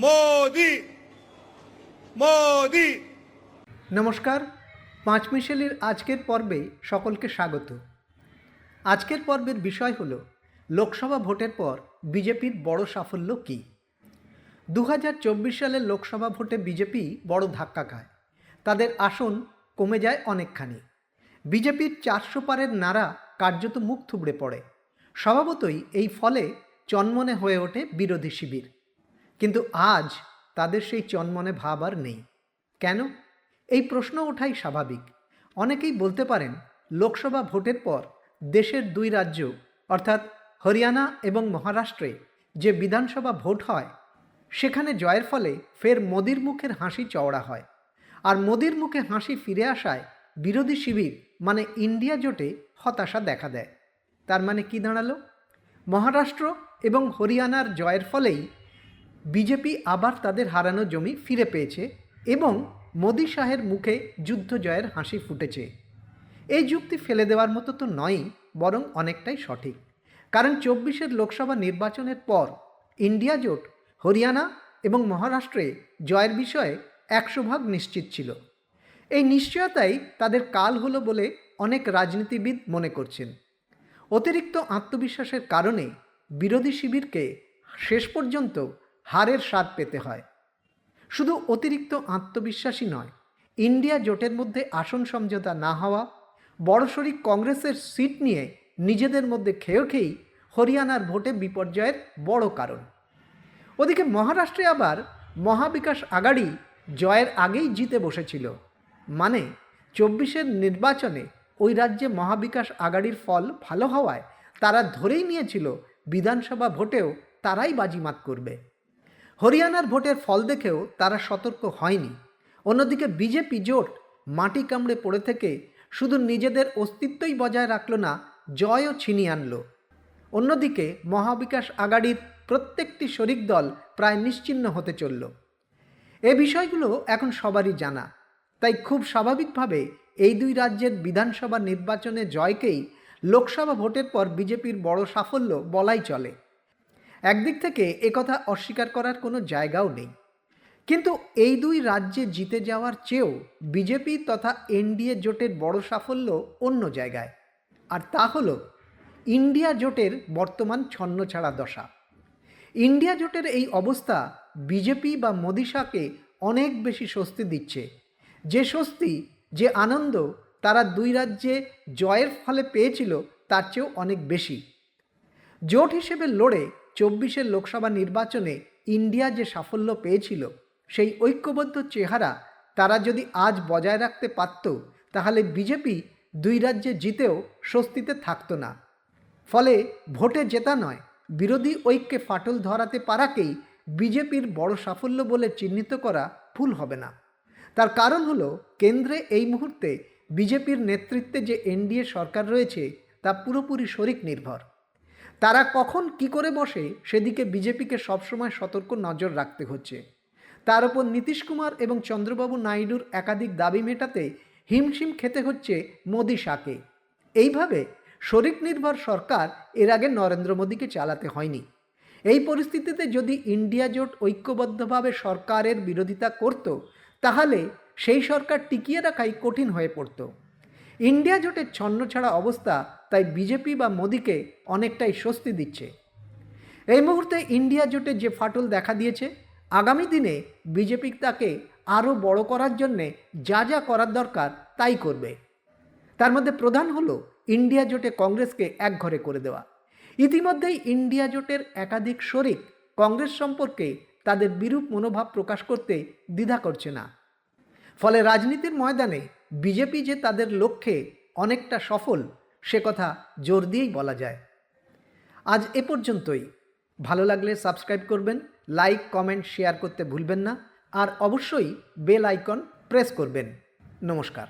মোদি। মোদি। নমস্কার পাঁচ মিশেলের আজকের পর্বে সকলকে স্বাগত। আজকের পর্বের বিষয় হল, লোকসভা ভোটের পর বিজেপির বড় সাফল্য কী? দু হাজার চব্বিশ সালের লোকসভা ভোটে বিজেপি বড় ধাক্কা খায়। তাদের আসন কমে যায় অনেকখানি। বিজেপির চারশো পারের নারা কার্যত মুখ থুবড়ে পড়ে। স্বভাবতই এই ফলে চনমনে হয়ে ওঠে বিরোধী শিবির। কিন্তু আজ তাদের সেই চনমনে ভাব আর নেই। কেন? এই প্রশ্ন ওঠাই স্বাভাবিক। অনেকেই বলতে পারেন, লোকসভা ভোটের পর দেশের দুই রাজ্য, অর্থাৎ হরিয়ানা এবং মহারাষ্ট্রে যে বিধানসভা ভোট হয়, সেখানে জয়ের ফলে ফের মোদির মুখের হাসি চওড়া হয়। আর মোদির মুখে হাসি ফিরে আসায় বিরোধী শিবির মানে ইন্ডিয়া জোটে হতাশা দেখা দেয়। তার মানে কি দাঁড়াল? মহারাষ্ট্র এবং হরিয়ানার জয়ের ফলেই বিজেপি আবার তাদের হারানো জমি ফিরে পেয়েছে এবং মোদি শাহের মুখে যুদ্ধ জয়ের হাসি ফুটেছে। এই যুক্তি ফেলে দেওয়ার মতো তো নয়ই, বরং অনেকটাই সঠিক। কারণ চব্বিশের লোকসভা নির্বাচনের পর ইন্ডিয়া জোট, হরিয়ানা এবং মহারাষ্ট্রে জয়ের বিষয়ে একশো ভাগ নিশ্চিত ছিল। এই নিশ্চয়তাই তাদের কাল হলো বলে অনেক রাজনীতিবিদ মনে করছেন। অতিরিক্ত আত্মবিশ্বাসের কারণে বিরোধী শিবিরকে শেষ পর্যন্ত হারের স্বাদ পেতে হয়। শুধু অতিরিক্ত আত্মবিশ্বাসী নয়, ইন্ডিয়া জোটের মধ্যে আসন সমঝোতা না হওয়া বড়সড়ি কংগ্রেসের সিট নিয়ে নিজেদের মধ্যে খেয়ে খেয়েই হরিয়ানার ভোটে বিপর্যয়ের বড় কারণ। ওদিকে মহারাষ্ট্রে আবার মহাবিকাশ আগাড়ি জয়ের আগেই জিতে বসেছিল। মানে চব্বিশের নির্বাচনে ওই রাজ্যে মহাবিকাশ আগাড়ির ফল ভালো হওয়ায় তারা ধরেই নিয়েছিল বিধানসভা ভোটেও তারাই বাজিমাত করবে। হরিয়ানার ভোটের ফল দেখেও তারা সতর্ক হয়নি। অন্যদিকে বিজেপি জোট মাটি কামড়ে পড়ে থেকে শুধু নিজেদের অস্তিত্বই বজায় রাখল না, জয়ও ছিনিয়ে আনলো। অন্যদিকে মহাবিকাশ আগাড়ির প্রত্যেকটি শরিক দল প্রায় নিশ্চিহ্ন হতে চলল। এ বিষয়গুলো এখন সবারই জানা। তাই খুব স্বাভাবিকভাবে এই দুই রাজ্যের বিধানসভা নির্বাচনে জয়কেই লোকসভা ভোটের পর বিজেপির বড় সাফল্য বলাই চলে। একদিক থেকে একথা অস্বীকার করার কোনো জায়গাও নেই। কিন্তু এই দুই রাজ্যে জিতে যাওয়ার চেয়েও বিজেপি তথা এনডিএ জোটের বড় সাফল্য অন্য জায়গায়। আর তা হল, ইন্ডিয়া জোটের বর্তমান ছন্নছাড়া দশা। ইন্ডিয়া জোটের এই অবস্থা বিজেপি বা মোদি শাহকে অনেক বেশি স্বস্তি দিচ্ছে। যে স্বস্তি, যে আনন্দ তারা দুই রাজ্যে জয়ের ফলে পেয়েছিল তার চেয়েও অনেক বেশি। জোট হিসেবে লড়ে চব্বিশের লোকসভা নির্বাচনে ইন্ডিয়া যে সাফল্য পেয়েছিল, সেই ঐক্যবদ্ধ চেহারা তারা যদি আজ বজায় রাখতে পারত, তাহলে বিজেপি দুই রাজ্যে জিতেও স্বস্তিতে থাকতো না। ফলে ভোটে জেতা নয়, বিরোধী ঐক্যে ফাটল ধরাতে পারাকেই বিজেপির বড় সাফল্য বলে চিহ্নিত করা ভুল হবে না। তার কারণ হলো, কেন্দ্রে এই মুহূর্তে বিজেপির নেতৃত্বে যে এনডিএ সরকার রয়েছে, তা পুরোপুরি শরিক নির্ভর। তারা কখন কি করে বসে সেদিকে বিজেপিকে সবসময় সতর্ক নজর রাখতে হচ্ছে। তার উপর নীতিশ কুমার এবং চন্দ্রবাবু নাইডুর একাধিক দাবি মেটাতে হিমশিম খেতে হচ্ছে মোদি শাকে এইভাবে শরিক নির্ভর সরকার এর আগে নরেন্দ্র মোদীকে চালাতে হয়নি। এই পরিস্থিতিতে যদি ইন্ডিয়া জোট ঐক্যবদ্ধভাবে সরকারের বিরোধিতা করত, তাহলে সেই সরকার টিকিয়ে রাখাই কঠিন হয়ে পড়ত। ইন্ডিয়া জোটের ছন্নছাড়া অবস্থা তাই বিজেপি বা মোদীকে অনেকটাই স্বস্তি দিচ্ছে। এই মুহূর্তে ইন্ডিয়া জোটের যে ফাটল দেখা দিয়েছে, আগামী দিনে বিজেপি তাকে আরও বড় করার জন্যে যা যা করার দরকার তাই করবে। তার মধ্যে প্রধান হলো ইন্ডিয়া জোটে কংগ্রেসকে একঘরে করে দেওয়া। ইতিমধ্যেই ইন্ডিয়া জোটের একাধিক শরিক কংগ্রেস সম্পর্কে তাদের বিরূপ মনোভাব প্রকাশ করতে দ্বিধা করছে না। ফলে রাজনীতির ময়দানে বিজেপি যে তাদের লক্ষ্যে অনেকটা সফল সে কথা জোর দিয়েই বলা যায়। আজ এ পর্যন্তই। ভালো লাগলে সাবস্ক্রাইব করবেন, লাইক, কমেন্ট, শেয়ার করতে ভুলবেন না, আর অবশ্যই বেল আইকন প্রেস করবেন। নমস্কার।